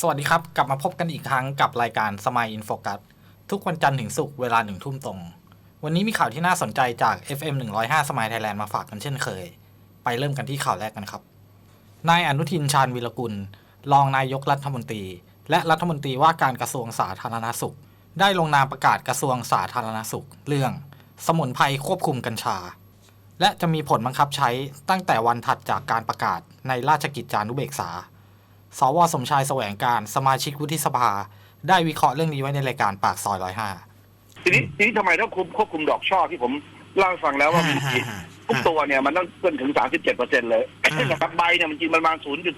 สวัสดีครับ กลับมาพบกันอีกครั้งกับรายการสม i ยอินโฟกัสทุกวันจันทร์ถึงศุกร์เวลาหนึ่งทุ่มตรง วันนี้มีข่าวที่น่าสนใจจาก FM 105สม i ยไทยแลนด์มาฝากกันเช่นเคย ไปเริ่มกันที่ข่าวแรกกันครับ นายอนุทินชาญวิรกุล รองนายกรัฐมนตรี และรัฐมนตรีว่าการกระทรวงสาธารณสุข ได้ลงนามประกาศกระทรวงสาธารณสุข เรื่อง สมุนไพรควบคุมกัญชา และจะมีผลบังคับใช้ตั้งแต่วันถัดจากการประกาศในราชกิจจานุเบกษา สวสมชายแสวงการสมาชิกวุฒิสภา ได้วิเคราะห์เรื่องนี้ไว้ในรายการปากซอยร้อยห้าทีนี้ทีนี้ทำไมต้องคุมควบคุมดอกช่อที่ผมเล่าให้ฟังแล้วว่ามันผิดทุกตัวเนี่ยมันต้องเกินถึง37เปอร์เซ็นต์เลยอ่านะครับใบเนี่ยมันจริงประมาณ0จุด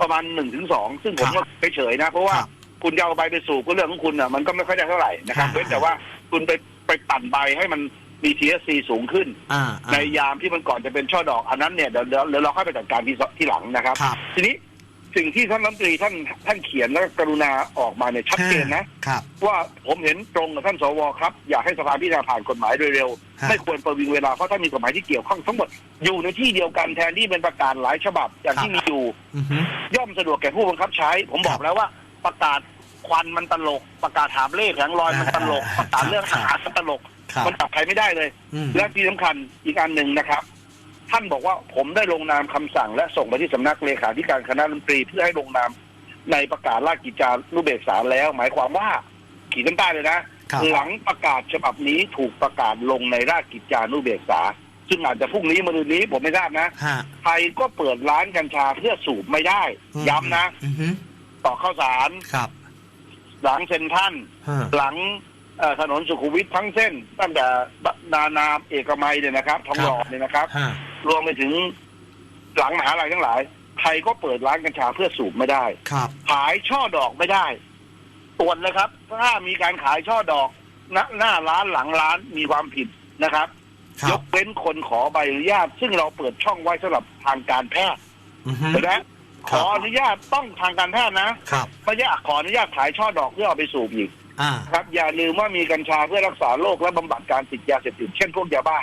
ประมาณ1ถึง2ซึ่งผมครัก็บเฉยๆนะ เพราะว่าครับคุณจะเอาใบไปสูบก็เรื่องของคุณอะมันก็ไม่ค่อยได้เท่าไหร่นะครับอ่าเว้นแต่ว่าคุณไปไปปั่นใบให้มันมี THC สูงขึ้นอ่าในยามที่มันก่อนจะเป็นช่อดอกอันนั้นเนี่ยเดี๋ยวเดี๋ยวเดี๋ยวเราค่อยไปจัดการที่ที่หลังนะครับครับทีนี้ สิ่งที่ท่านรัฐมนตรีท่านท่านเขียนแล้วก็กรุณาออกมาเนี่ยชัดเจนนะครับ ว่าผมเห็นตรงกับท่านสวครับ อยากให้สภาพิจารณาผ่านกฎหมายโดยเร็ว ฮะ ไม่ควรประวิงเวลาเพราะถ้ามีกฎหมายที่เกี่ยวข้องทั้งหมดอยู่ในที่เดียวกันแทนที่เป็นประกาศหลายฉบับอย่างที่มีอยู่ อือฮึ ย่อมสะดวกแก่ผู้บังคับใช้ ผมบอคกรับแล้วว่าประกาศควันมันตลก ประกาศถามเลขแผงลอยมันตลก ประกาศเรื่องอาหารมันตลก ครับ มันจับใครไม่ได้เลย อืม และที่สำคัญอีกอันหนึ่งนะครับ ท่านบอกว่าผมได้ลงนามคำสั่งและส่งไปที่สำนักเลขาธิการคณะรัฐมนตรีเพื่อให้ลงนามในประกาศราชกิจจานุเบกษาแล้ว หมายความว่าขีดเส้นใต้เลยนะครับหลังประกาศฉบับนี้ถูกประกาศลงในราชกิจจานุเบกษา ซึ่งอาจจะพรุ่งนี้มะรืนนี้ผมไม่ทราบนะฮะไทยก็เปิดร้านกัญชาเพื่อสูบไม่ได้อืมย้ำนะอือฮึต่อข้าวสารครับหลังเซ็นทรันฮะหลังเอ่อ ถนนสุขุมวิททั้งเส้น ตั้งแต่นานาเอกมัยเนี่ยนะครับทองหล่อเนี่ยนะครับฮะรวมไปถึงหลังมหาลัยทั้งหลายไทยก็เปิดร้านกัญชาเพื่อสูบไม่ได้ครับขายช่อดอกไม่ได้ตรวจเลยครับ ถ้ามีการขายช่อดอกณหน้าร้านหลังร้านมีความผิดนะครับครัยบกเว้นคนขอใบอนุญาต ซึ่งเราเปิดช่องไว้สำหรับทางการแพทย์อือฮึเห็นไหมคขรับออนุญาตต้องทางการแพทย์นะครับไม่ใช่ขออนุญาตขายช่อดอกเพื่อเอาไปสูบอีกอ่า ครับอย่าลืมว่ามีกัญชาเพื่อรักษาโรคและบำบัดการติดยาเสพติดเช่นพวกยาบ้า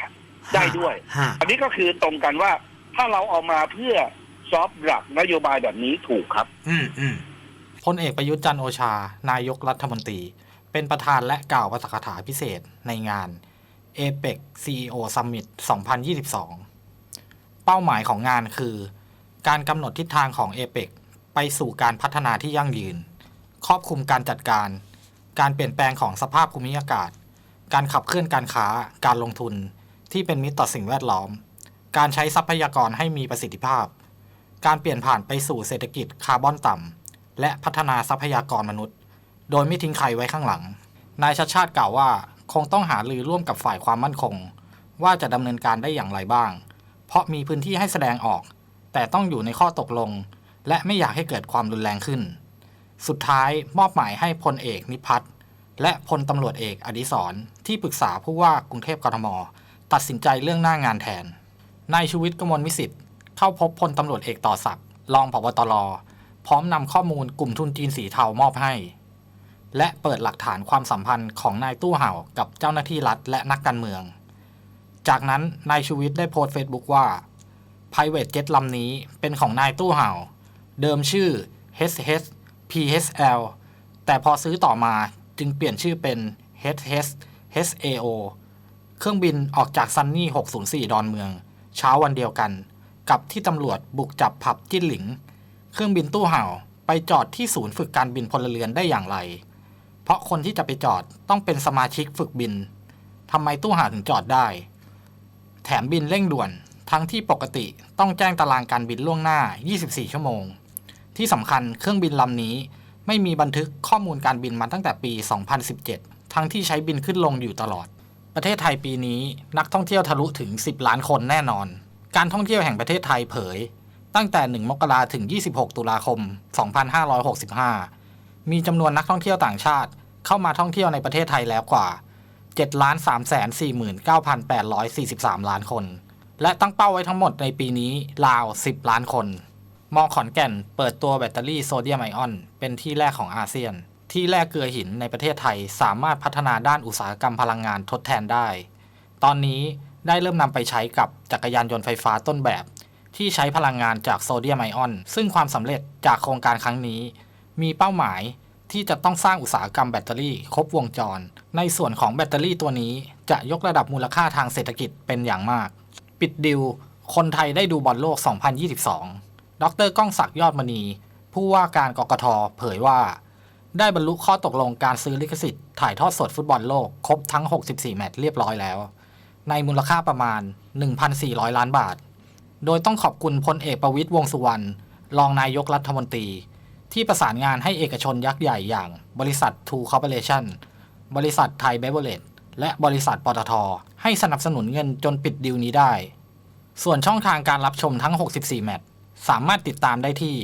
ได้ด้วยฮะอันนี้ก็คือตรงกันว่าถ้าเราเอามาเพื่อซอฟต์หลักนโยบายแบบนี้ถูกครับ อืมอืมพลเอกประยุทธ์จันทร์โอชา นายกรัฐมนตรี เป็นประธานและกล่าวปาฐกถาพิเศษในงาน APEC CEO Summit 2022 เป้าหมายของงานคือ การกำหนดทิศทางของ APEC ไปสู่การพัฒนาที่ยั่งยืน ครอบคลุมการจัดการ การเปลี่ยนแปลงของสภาพภูมิอากาศ การขับเคลื่อนการค้า การลงทุน ที่เป็นมิตรต่อสิ่งแวดล้อม การใช้ทรัพยากรให้มีประสิทธิภาพ การเปลี่ยนผ่านไปสู่เศรษฐกิจคาร์บอนต่ำ และพัฒนาทรัพยากรมนุษย์ โดยไม่ทิ้งใครไว้ข้างหลัง นายชัดชาติกล่าวว่า คงต้องหารือร่วมกับฝ่ายความมั่นคง ว่าจะดำเนินการได้อย่างไรบ้าง เพราะมีพื้นที่ให้แสดงออก แต่ต้องอยู่ในข้อตกลง และไม่อยากให้เกิดความรุนแรงขึ้น สุดท้ายมอบหมายให้พลเอกนิพัฒน์และพลตำรวจเอกอดิศรที่ปรึกษาผู้ว่ากรุงเทพกทม ตัดสินใจเรื่องหน้างานแทน นายชูวิทย์กมลวิสิทธิ์เข้าพบพลตำรวจเอกต่อศักดิ์รองผบตรพร้อมนำข้อมูลกลุ่มทุนจีนสีเทามอบให้ และเปิดหลักฐานความสัมพันธ์ของนายตู้เห่ากับเจ้าหน้าที่รัฐและนักการเมือง จากนั้นนายชูวิทย์ได้โพสต์เฟซบุ๊กว่า Private Jet ลำนี้เป็นของนายตู้เห่า เดิมชื่อ HH PHL แต่พอซื้อต่อมาจึงเปลี่ยนชื่อเป็น HH HAO เครื่องบินออกจากซันนี่ 604 ดอนเมือง เช้าวันเดียวกัน กับที่ตำรวจบุกจับผับจิ้นหลิง เครื่องบินตู้เห่าไปจอดที่ศูนย์ฝึกการบินพลเรือนได้อย่างไร เพราะคนที่จะไปจอดต้องเป็นสมาชิกฝึกบินทำไมตู้เห่าถึงจอดได้ แถมบินเร่งด่วน ทั้งที่ปกติต้องแจ้งตารางการบินล่วงหน้า 24 ชั่วโมง ที่สำคัญเครื่องบินลำนี้ ไม่มีบันทึกข้อมูลการบินมาตั้งแต่ปี 2017 ทั้งที่ใช้บินขึ้นลงอยู่ตลอด ประเทศไทยปีนี้นักท่องเที่ยวทะลุถึง 10 ล้านคนแน่นอน การท่องเที่ยวแห่งประเทศไทยเผย ตั้งแต่ 1 มกราถึง 26 ตุลาคม 2565 มีจำนวนนักท่องเที่ยวต่างชาติ เข้ามาท่องเที่ยวในประเทศไทยแล้วกว่า7ล้าน3 4 9 8 4 3 ล้านคน และตั้งเป้าไว้ทั้งหมดในปีนี้ราว 10 ล้านคน มองขอนแก่นเปิดตัวแบตเตอรี่โซเดียมไอออน เป็นที่แรกของอาเซียน ที่แร่เกลือหินในประเทศไทยสามารถพัฒนาด้านอุตสาหกรรมพลังงานทดแทนได้ ตอนนี้ได้เริ่มนำไปใช้กับจักรยานยนต์ไฟฟ้าต้นแบบ ที่ใช้พลังงานจากโซเดียมไอออน ซึ่งความสำเร็จจากโครงการครั้งนี้ มีเป้าหมายที่จะต้องสร้างอุตสาหกรรมแบตเตอรี่ครบวงจร ในส่วนของแบตเตอรี่ตัวนี้จะยกระดับมูลค่าทางเศรษฐกิจเป็นอย่างมาก ปิดดิวคนไทยได้ดูบอลโลก 2022 ดรก้องศักดิ์ยอดมณี ผู้ว่าการกกทเผยว่า ได้บรรลุข้อตกลงการซื้อลิขสิทธิ์ถ่ายทอดสดฟุตบอลโลก ครบทั้ง 64 แมตช์เรียบร้อยแล้ว ในมูลค่าประมาณ 1,400 ล้านบาท โดยต้องขอบคุณพลเอกประวิตยวงสุวรรณรองนายกรัฐมนตรี ที่ประสานงานให้เอกชนยักษ์ใหญ่อย่างบริษัททูคอร์ปอเรชั่นบริษัทไทยเบเวอร์เลจและบริษัทปตท ให้สนับสนุนเงินจนปิดดิวนี้ได้ ส่วนช่องทางการรับชมทั้ง 64 แมตช์ สามารถติดตามได้ที่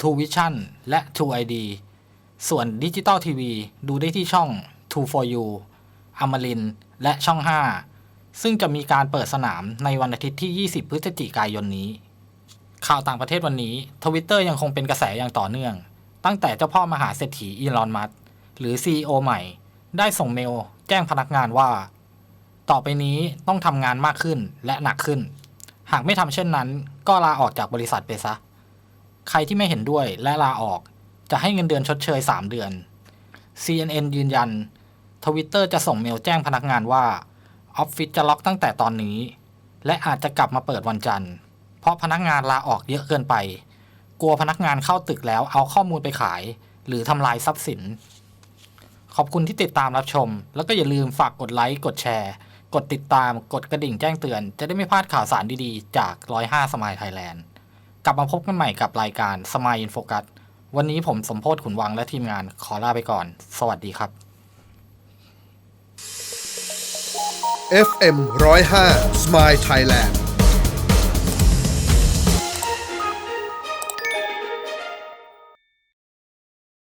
True Vision และ True ID ส่วนดิจิตอลทีวีดูได้ที่ช่อง True for You อมรินและช่อง 5 ซึ่งจะมีการเปิดสนามในวันอาทิตย์ที่ 20 พฤศจิกายนนี้ ข่าวต่างประเทศวันนี้ทวิตเตอร์ยังคงเป็นกระแสอย่างต่อเนื่อง ตั้งแต่เจ้าพ่อมหาเศรษฐีอีลอนมัสก์หรือ CEO ใหม่ ได้ส่งเมลแจ้งพนักงานว่า ต่อไปนี้ต้องทำงานมากขึ้นและหนักขึ้น หากไม่ทำเช่นนั้น ก็ลาออกจากบริษัทไปซะ ใครที่ไม่เห็นด้วยและลาออกจะให้เงินเดือนชดเชย 3 เดือน CNN ยืนยันทวิตเตอร์จะส่งเมลแจ้งพนักงานว่า ออฟฟิศจะล็อกตั้งแต่ตอนนี้ และอาจจะกลับมาเปิดวันจันทร์ เพราะพนักงานลาออกเยอะเกินไป กลัวพนักงานเข้าตึกแล้วเอาข้อมูลไปขาย หรือทำลายทรัพย์สิน ขอบคุณที่ติดตามรับชม แล้วก็อย่าลืมฝากกดไลค์ กดแชร์ กดติดตามกดกระดิ่งแจ้งเตือน จะได้ไม่พลาดข่าวสารดีๆ จาก 105 สมายไทยแลนด์ กลับมาพบกันใหม่กับรายการสมายอินโฟกัสวันนี้ผมสมโพศขุนวังและทีมงานขอลาไปก่อน สวัสดีครับ FM 105 Smile Thailand